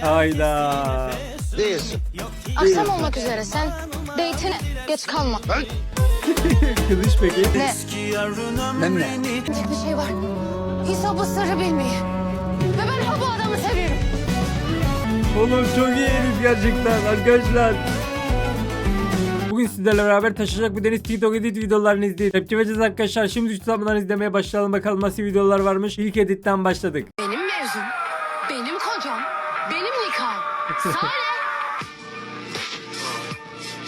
Hayda. Değilsin. Akşam olmak üzere sen date'ine geç kalma. Kılıç peki? Ne? Ben ne? Tek bir şey var. İsa bu sırrı bilmeyi. Ve ben ha bu adamı seviyorum. Oğlum çok iyi herif gerçekten arkadaşlar. Bugün sizlerle beraber taşıyacak bu deniz TikTok edit videolarını izleyin. Tepki vereceğiz arkadaşlar. Şimdi tutamından izlemeye başlayalım bakalım nasıl videolar varmış. İlk editten başladık. Benim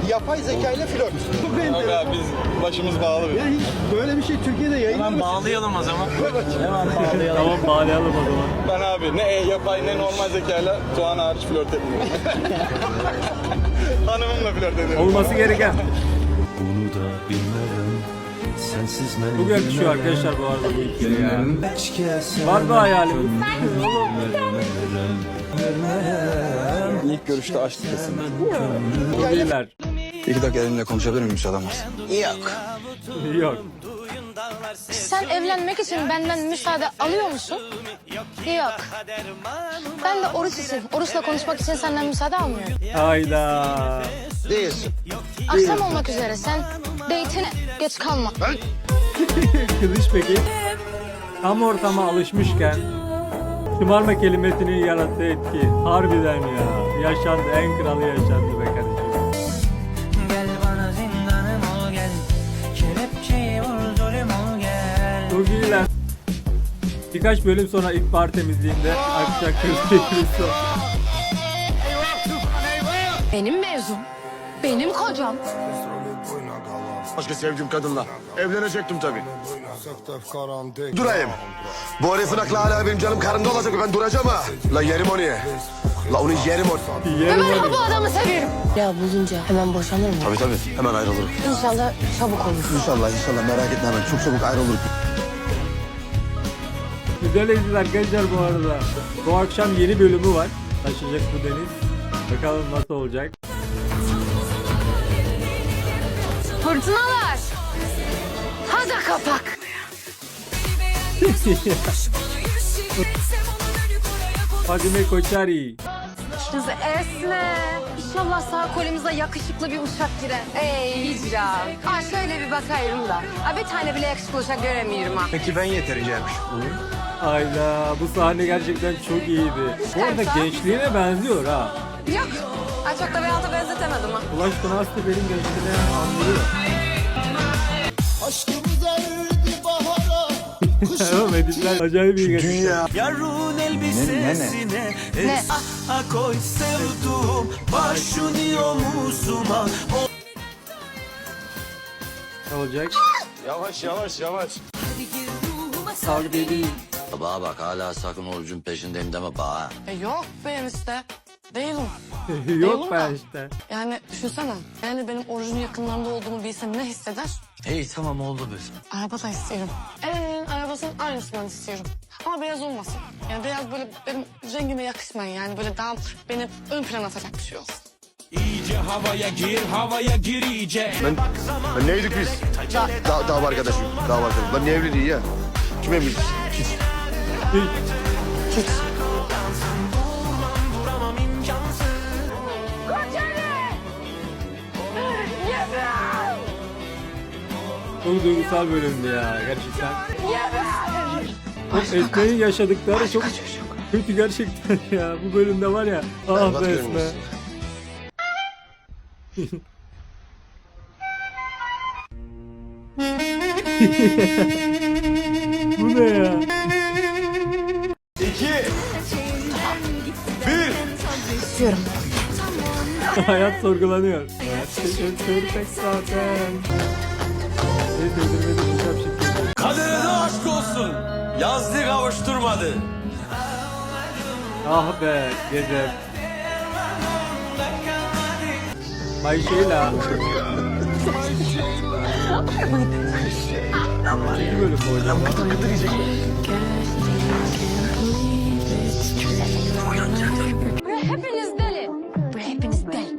Yapay zeka ile flört. Aga biz başımız bağlı. Ya hiç böyle bir şey Türkiye'de yayınlanmıyor. Hemen bağlayalım o zaman. Tamam bağlayalım o zaman. Ben abi ne e, yapay ne normal zekayla Tuğan hariç flört etmiyorum. Hanımımla flört ediyorum. Olması gereken. Bunu da bilmem Sensiz ben Çok yakışıyor arkadaşlar bu arada bu ikili ya. Var mı hayalimiz? İlk görüşte aşk kesin. İyiler. İki dakika elimle konuşabilir miyim müsaaden varsa? Yok. Yok. Sen evlenmek için benden müsaade alıyor musun? Yok. Ben de oruç için, oruçla konuşmak için senden müsaade almıyorum. Hayda. Değilsin. Akşam olmak üzere sen date'ine geç kalma. Kılıç peki? Tam ortama alışmışken şımarma kelimesinin yarattığı etki. Harbiden ya. Yaşandı. En kralı yaşandı be kardeşim. Gel bana zindanım ol gel Kelepçeyi vur zulüm ol gel Çok. Birkaç bölüm sonra ilk bar temizliğinde akacak kız Benim mevzum, benim kocam, Başka sevdiğim kadınla. Evlenecektim tabii. Durayım. Bu herifin aklı hala benim canım karnında olacak. Ben duracağım ha. La yerim onu ye. La onu yerim onu. Yerim ben ha onu. bu adamı seviyorum. Ya bulunca hemen boşanır mı? Tabii tabii. Hemen ayrılırım. İnşallah çabuk olur. İnşallah inşallah merak etme hemen. Çok çabuk ayrılırım. Güzel izler arkadaşlar bu arada. Bu akşam yeni bölümü var. Taşıyacak bu deniz. Bakalım nasıl olacak. Fırtınalar. Hadi kapak. Fadime Koçari. Kız esne. İnşallah sağ kolumuza yakışıklı bir uşak girer. Ey hicran. Aa şöyle bir bakayım da. Aa bir tane bile yakışıklı uşak göremiyorum ha. Peki ben yeterince Hayda bu sahne gerçekten çok iyiydi. Bu arada gençliğine benziyor ha. Yok. Ay çok da bir alta benzetemedim ha. Ulaş Pınar'sı benim gençliğine andırıyor. Oğlum editler acayip iyi gerçekten. Dünya. Yarun elbisesine Ne? Ha koy sevduğum Başını omuzuma Ne olacak? Yavaş yavaş yavaş. Sağ değil. Bana bak hala sakın orucun peşindeyim deme bana. E yok be işte. Değilim. Yok be işte. Yani düşünsene. Yani benim orucun yakınlarında olduğumu bilsem ne hisseder? İyi tamam oldu biz. Araba da istiyorum. En arabasının aynısından istiyorum. Ama beyaz olmasın. Yani beyaz böyle benim rengime yakışmayan yani böyle daha beni ön plana atacak bir şey olsun. Ben, ben neydik biz? Da, dava arkadaşım. Dava arkadaşım. Ben ne evliliği ya? Kim evlilik? Hiç. Çok duygusal bölümdü ya gerçekten. Çok Esme'nin yaşadıkları çok kötü gerçekten ya. Bu bölümde var ya. Ah be Esme. Bu ne ya? İstiyorum. Hayat sorgulanıyor. Hayat pek zaten. Kaderine aşk olsun Yazdı kavuşturmadı Ah be Gezep. Bay Şeyla. İkinci bölüm bu hocam. Buraya hepiniz deli. Buraya hepiniz deli.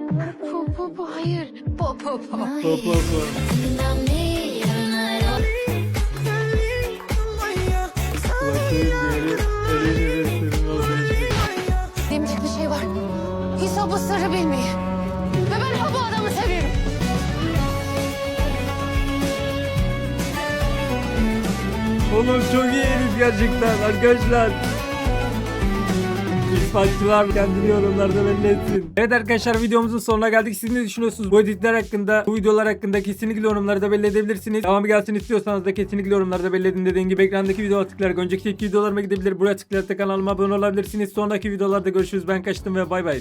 Bu, bu, bu hayır. Bu, bu, bu. Hop hop hop. Şey var. bu sırrı bilmeyi. Ve ben ha bu adamı seviyorum. Oğlum çok iyi herif gerçekten arkadaşlar. İspatçılar kendini yorumlarda belli etsin. Evet arkadaşlar videomuzun sonuna geldik. Siz ne düşünüyorsunuz bu editler hakkında? Bu videolar hakkında kesinlikle yorumlarda belli edebilirsiniz. Devamı gelsin istiyorsanız da kesinlikle yorumlarda belli edin. Dediğim gibi ekrandaki videoya tıklayarak önceki iki videolarıma gidebilir. Buraya tıklayarak da kanalıma abone olabilirsiniz. Sonraki videolarda görüşürüz. Ben kaçtım ve bay bay.